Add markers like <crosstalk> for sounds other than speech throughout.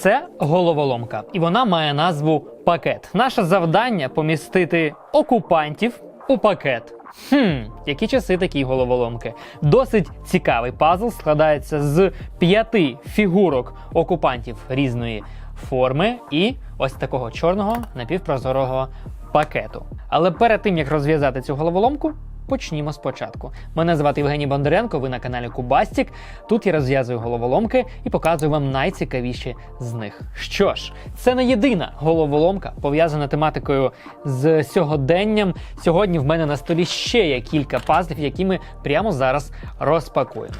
Це головоломка, і вона має назву пакет. Наше завдання помістити окупантів у пакет. Хм, які часи такі головоломки. Досить цікавий пазл складається з п'яти фігурок окупантів різної форми і ось такого чорного напівпрозорого пакету. Але перед тим як розв'язати цю головоломку, почнімо спочатку. Мене звати Євгеній Бондаренко, ви на каналі Кубастік. Тут я розв'язую головоломки і показую вам найцікавіші з них. Що ж, це не єдина головоломка, пов'язана тематикою з сьогоденням. Сьогодні в мене на столі ще є кілька пазлів, які ми прямо зараз розпакуємо.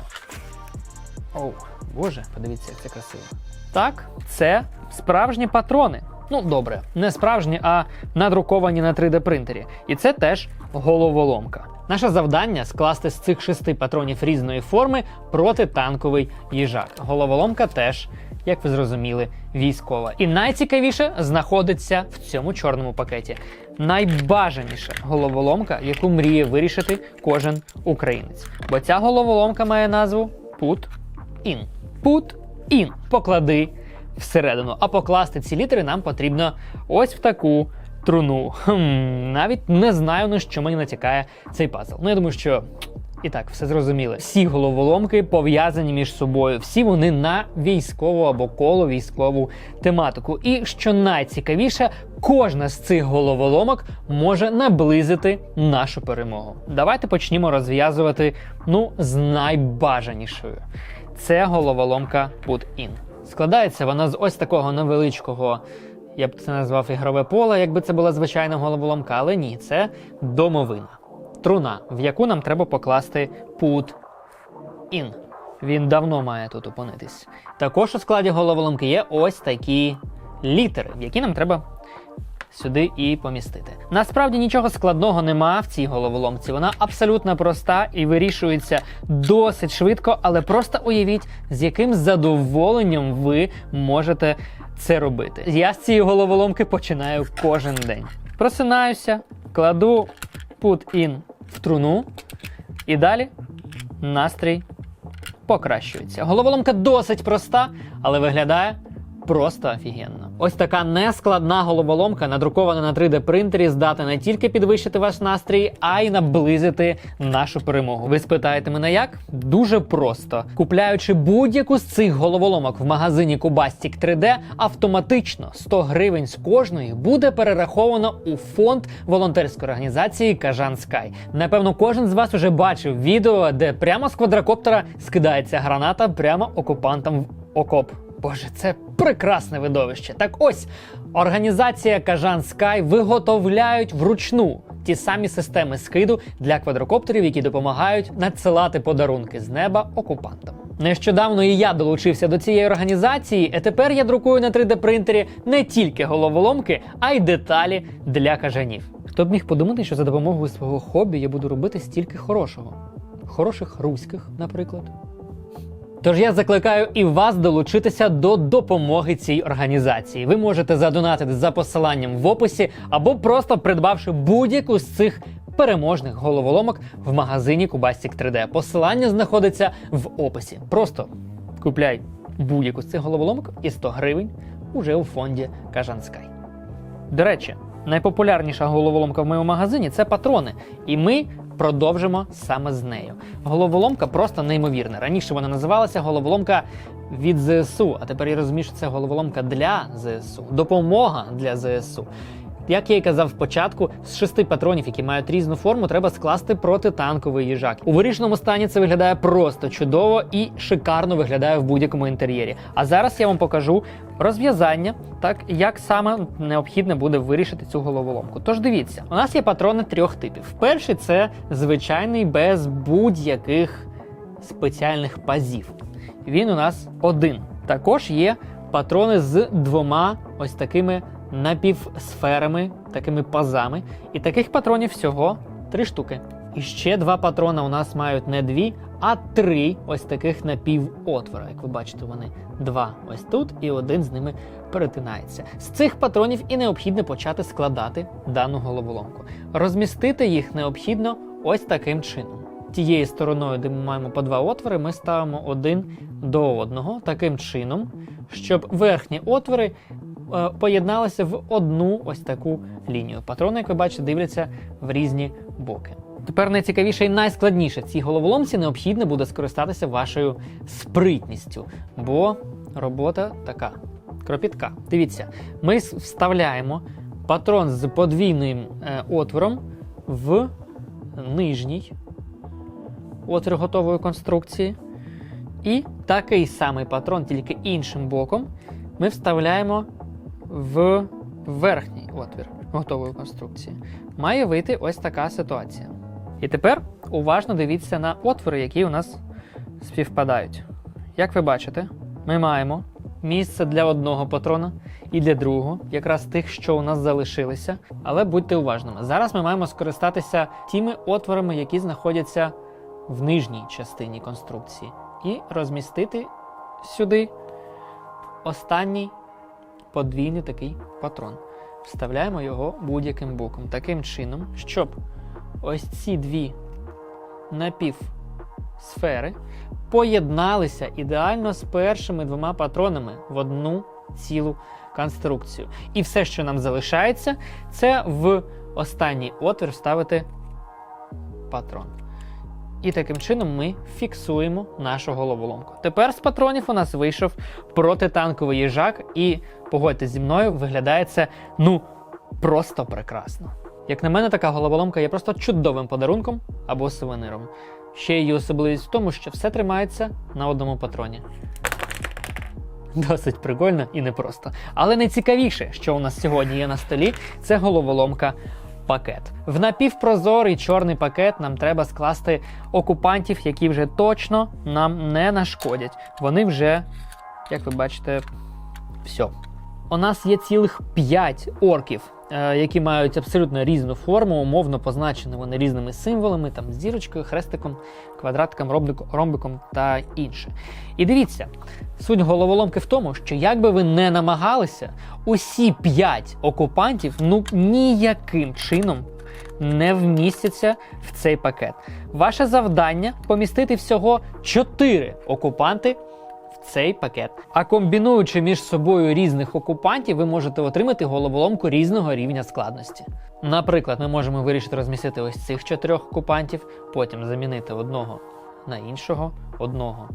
Оу, боже, подивіться, як це красиво. Так, це справжні патрони. Ну, добре, не справжні, а надруковані на 3D принтері. І це теж головоломка. Наше завдання скласти з цих шести патронів різної форми протитанковий їжак. Головоломка теж, як ви зрозуміли, військова. І найцікавіше знаходиться в цьому чорному пакеті. Найбажаніша головоломка, яку мріє вирішити кожен українець. Бо ця головоломка має назву Put in. Put in. Поклади всередину. А покласти ці літери нам потрібно ось в таку труну. Хм, навіть не знаю, на що мені натякає цей пазл. Ну, я думаю, що. І так, все зрозуміло. Всі головоломки пов'язані між собою, всі вони на військову або коло військову тематику. І що найцікавіше, кожна з цих головоломок може наблизити нашу перемогу. Давайте почнімо розв'язувати ну з найбажанішою. Це головоломка Put In. Складається вона з ось такого невеличкого, я б це назвав ігрове поле, якби це була звичайна головоломка, але ні, це домовина. Труна, в яку нам треба покласти put in. Він давно має тут опинитись. Також у складі головоломки є ось такі літери, які нам треба сюди і помістити. Насправді нічого складного нема в цій головоломці. Вона абсолютно проста і вирішується досить швидко, але просто уявіть, з яким задоволенням ви можете це робити. Я з цієї головоломки починаю кожен день. Просинаюся, кладу put in в труну, і далі настрій покращується. Головоломка досить проста, але виглядає просто офігенно. Ось така нескладна головоломка, надрукована на 3D принтері, здатна не тільки підвищити ваш настрій, а й наблизити нашу перемогу. Ви спитаєте мене як? Дуже просто. Купляючи будь-яку з цих головоломок в магазині Cubastic 3D, автоматично 100 гривень з кожної буде перераховано у фонд волонтерської організації Кажан Скай. Напевно, кожен з вас уже бачив відео, де прямо з квадрокоптера скидається граната прямо окупантам в окоп. Боже, це прекрасне видовище. Так ось організація Кажан Скай виготовляють вручну ті самі системи скиду для квадрокоптерів, які допомагають надсилати подарунки з неба окупантам. Нещодавно і я долучився до цієї організації, і тепер я друкую на 3D принтері не тільки головоломки, а й деталі для кажанів. Хто б міг подумати, що за допомогою свого хобі я буду робити стільки хорошого, хороших руських, наприклад. Тож я закликаю і вас долучитися до допомоги цій організації. Ви можете задонатити за посиланням в описі або просто придбавши будь-яку з цих переможних головоломок в магазині Cubastic 3D. Посилання знаходиться в описі. Просто купляй будь-яку з цих головоломок і 100 гривень уже у фонді Кажанскай. До речі, найпопулярніша головоломка в моєму магазині це патрони. І ми продовжимо саме з нею. Головоломка просто неймовірна. Раніше вона називалася головоломка від ЗСУ, а тепер я розумію, що це головоломка для ЗСУ, допомога для ЗСУ. Як я і казав спочатку, з шести патронів, які мають різну форму, треба скласти протитанковий їжак. У вирішеному стані це виглядає просто чудово і шикарно виглядає в будь-якому інтер'єрі. А зараз я вам покажу розв'язання, так як саме необхідно буде вирішити цю головоломку. Тож дивіться, у нас є патрони трьох типів. Перший це звичайний без будь-яких спеціальних пазів. Він у нас один. Також є патрони з двома ось такими напівсферами, такими пазами. І таких патронів всього три штуки. І ще два патрона у нас мають не дві, а три ось таких напівотвора. Як ви бачите, вони два ось тут, і один з ними перетинається. З цих патронів і необхідно почати складати дану головоломку. Розмістити їх необхідно ось таким чином. тією стороною, де ми маємо по два отвори, ми ставимо один до одного таким чином, щоб верхні отвори поєдналися в одну ось таку лінію. Патрони, як ви бачите, дивляться в різні боки. Тепер найцікавіше і найскладніше цій головоломці необхідно буде скористатися вашою спритністю, бо робота така кропітка. Дивіться, ми вставляємо патрон з подвійним е, отвором в нижній отвір готової конструкції. І такий самий патрон, тільки іншим боком, ми вставляємо в верхній отвір готової конструкції. Має вийти ось така ситуація. І тепер уважно дивіться на отвори, які у нас співпадають. Як ви бачите, ми маємо місце для одного патрона і для другого, якраз тих, що у нас залишилися. Але будьте уважними. Зараз ми маємо скористатися тими отворами, які знаходяться в нижній частині конструкції, і розмістити сюди останній подвійний такий патрон. Вставляємо його будь-яким боком, таким чином, щоб ось ці дві напівсфери поєдналися ідеально з першими двома патронами в одну цілу конструкцію. І все, що нам залишається, це в останній отвір вставити патрон. І таким чином ми фіксуємо нашу головоломку. Тепер з патронів у нас вийшов протитанковий їжак, і погодьтесь зі мною, виглядає це ну просто прекрасно. Як на мене, така головоломка є просто чудовим подарунком або сувениром. Ще її особливість в тому, що все тримається на одному патроні. Досить прикольно і непросто. Але найцікавіше, що у нас сьогодні є на столі, це головоломка пакет. В напівпрозорий чорний пакет нам треба скласти окупантів, які вже точно нам не нашкодять. Вони вже, як ви бачите, все. У нас є цілих 5 орків, е, які мають абсолютно різну форму, умовно позначені вони різними символами, там зірочкою, хрестиком, квадратиком, ромбиком, та інше. І дивіться, суть головоломки в тому, що як би ви не намагалися, усі 5 окупантів ну ніяким чином не вмістяться в цей пакет. Ваше завдання помістити всього 4 окупанти в цей пакет. А комбінуючи між собою різних окупантів, ви можете отримати головоломку різного рівня складності. Наприклад, ми можемо вирішити розмістити ось цих чотирьох окупантів, потім замінити одного на іншого, одного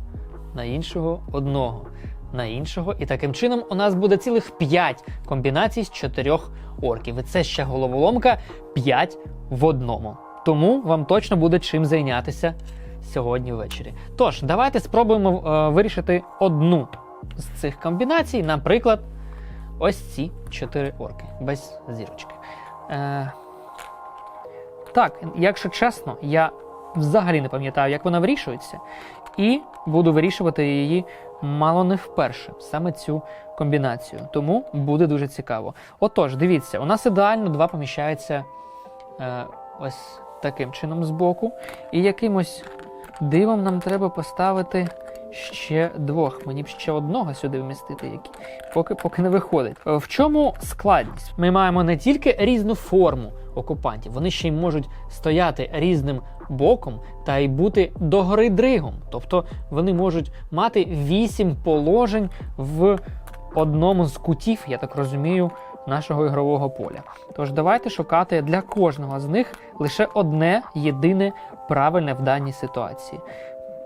на іншого, одного на іншого. І таким чином у нас буде цілих 5 комбінацій з чотирьох орків. І це ще головоломка 5 в одному. Тому вам точно буде чим зайнятися сьогодні ввечері. Тож, давайте спробуємо е, вирішити одну з цих комбінацій, наприклад, ось ці чотири орки без зірочки. Е, так, якщо чесно, я взагалі не пам'ятаю, як вона вирішується, і буду вирішувати її мало не вперше, саме цю комбінацію. Тому буде дуже цікаво. Отож, дивіться, у нас ідеально два поміщаються е, ось таким чином збоку, і якимось дивом нам треба поставити ще двох. Мені б ще одного сюди вмістити, які поки, поки не виходить. Е, В чому складність? Ми маємо не тільки різну форму окупантів, вони ще й можуть стояти різним боком та й бути догори дригом. Тобто вони можуть мати вісім положень в одному з кутів, я так розумію, нашого ігрового поля. Tож давайте шукати для кожного з них лише одне єдине правильне в даній ситуації.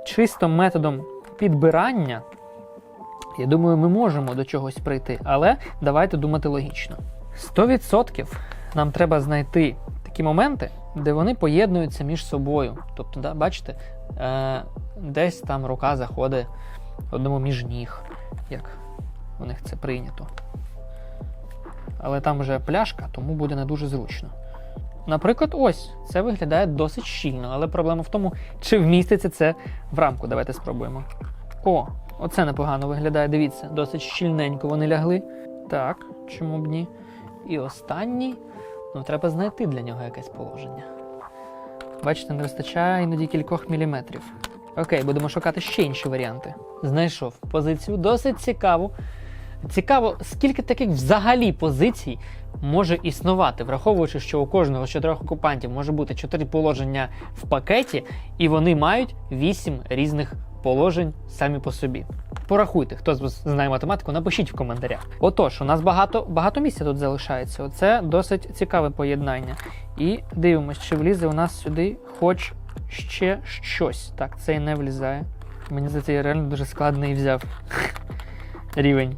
Чисто методом підбирання, я думаю, ми можемо до чогось прийти, але давайте думати логічно. 100% нам треба знайти такі моменти, де вони поєднуються між собою. Тобто, да, бачите, е, десь там рука заходить одному між ніг, як у них це прийнято. Але там вже пляшка, тому буде не дуже зручно. Наприклад, ось це виглядає досить щільно, але проблема в тому, чи вміститься це в рамку. Давайте спробуємо. О, оце непогано виглядає. Дивіться, досить щільненько вони лягли. Так, чому б ні? І останній, ну треба знайти для нього якесь положення. Бачите, не вистачає іноді кількох міліметрів. Окей, будемо шукати ще інші варіанти. Знайшов позицію досить цікаву. Цікаво, скільки таких взагалі позицій може існувати, враховуючи, що у кожного з чотирьох окупантів може бути чотири положення в пакеті, і вони мають вісім різних положень самі по собі. Порахуйте, хто з вас знає математику, напишіть в коментарях. Отож, у нас багато, багато місця тут залишається. Оце досить цікаве поєднання. І дивимось, чи влізе у нас сюди хоч ще щось. Так, цей не влізає. Мені здається, я реально дуже складний взяв <laughs> рівень.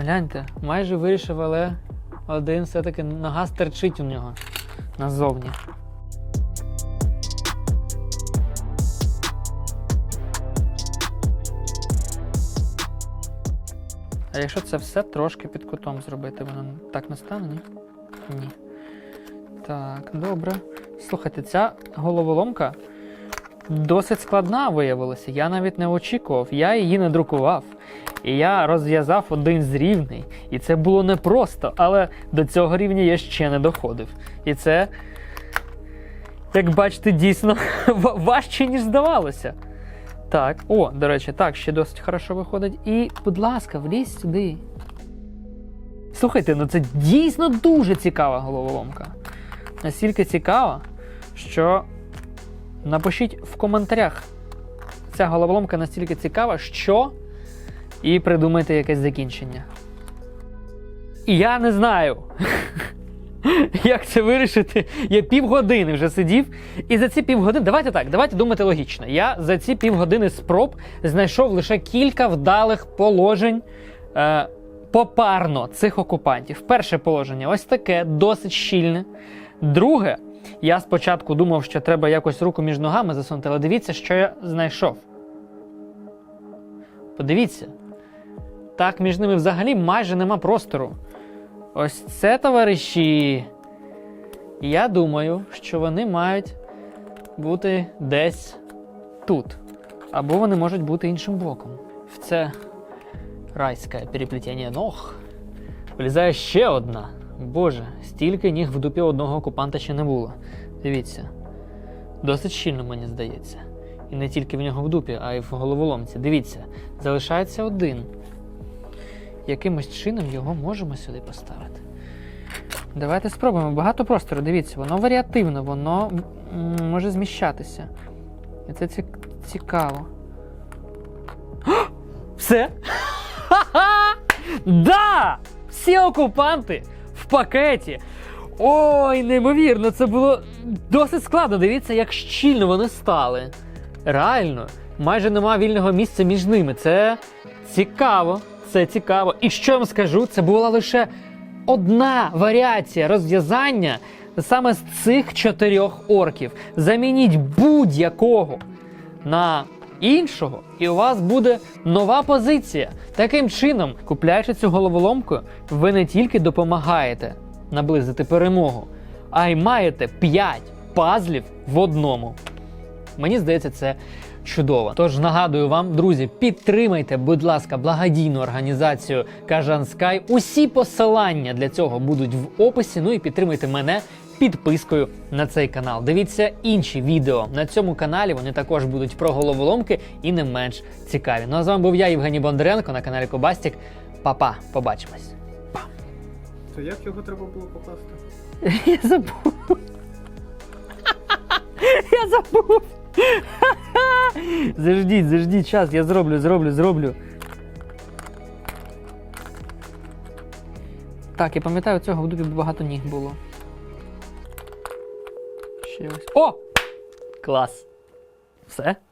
Гляньте, майже вирішив, але один все-таки нога стерчить у нього назовні. А якщо це все трошки під кутом зробити, воно так не стане, ні? Ні. Так, добре. Слухайте, ця головоломка досить складна виявилася. Я навіть не очікував. Я її не друкував. І я розв'язав один з рівней. І це було непросто, але до цього рівня я ще не доходив. І це, як бачите, дійсно <laughs> важче, ніж здавалося. Так, о, до речі, так, ще досить хорошо виходить. І, будь ласка, влізь сюди. Слухайте, ну це дійсно дуже цікава головоломка. Настільки цікава, що напишіть в коментарях. Ця головоломка настільки цікава, що. І придумайте якесь закінчення. Я не знаю, <laughs> як це вирішити. Я півгодини вже сидів. І за ці півгодини, давайте так, давайте думати логічно. Я за ці півгодини спроб знайшов лише кілька вдалих положень е, попарно цих окупантів. Перше положення ось таке, досить щільне. Друге, я спочатку думав, що треба якось руку між ногами засунути, але дивіться, що я знайшов. Подивіться. Так, між ними взагалі майже нема простору. Ось це, товариші. Я думаю, що вони мають бути десь тут. Або вони можуть бути іншим боком. В це райське переплетіння ног. Влізає ще одна. Боже, стільки ніг в дупі одного окупанта ще не було. Дивіться. Досить щільно, мені здається. І не тільки в нього в дупі, а й в головоломці. Дивіться, залишається один. Якимось чином його можемо сюди поставити. Давайте спробуємо. Багато простору, дивіться, воно варіативно, воно може зміщатися. І це ці- цікаво. Все? Ха-ха! <laughs> Да! Всі окупанти в пакеті. Ой, неймовірно, це було досить складно. Дивіться, як щільно вони стали. Реально, майже нема вільного місця між ними. Це цікаво. Це цікаво. І що я вам скажу, це була лише одна варіація розв'язання саме з цих чотирьох орків. Замініть будь-якого на іншого, і у вас буде нова позиція. Таким чином, купляючи цю головоломку, ви не тільки допомагаєте наблизити перемогу, а й маєте 5 пазлів в одному. Мені здається, це чудово. Тож нагадую вам, друзі, підтримайте, будь ласка, благодійну організацію Кажан Скай. Усі посилання для цього будуть в описі. Ну і підтримуйте мене підпискою на цей канал. Дивіться інші відео на цьому каналі. Вони також будуть про головоломки і не менш цікаві. Ну а з вами був я, Євгеній Бондаренко, на каналі Кобастік. Па-па, побачимось. То як його треба було покласти? <laughs> Я забув. <laughs> Я забув. <laughs> Заждіть, заждіть час, я зроблю, зроблю, зроблю. Так, я пам'ятаю, цього в дубі багато ніг було. Ще ось. О! Клас. Все?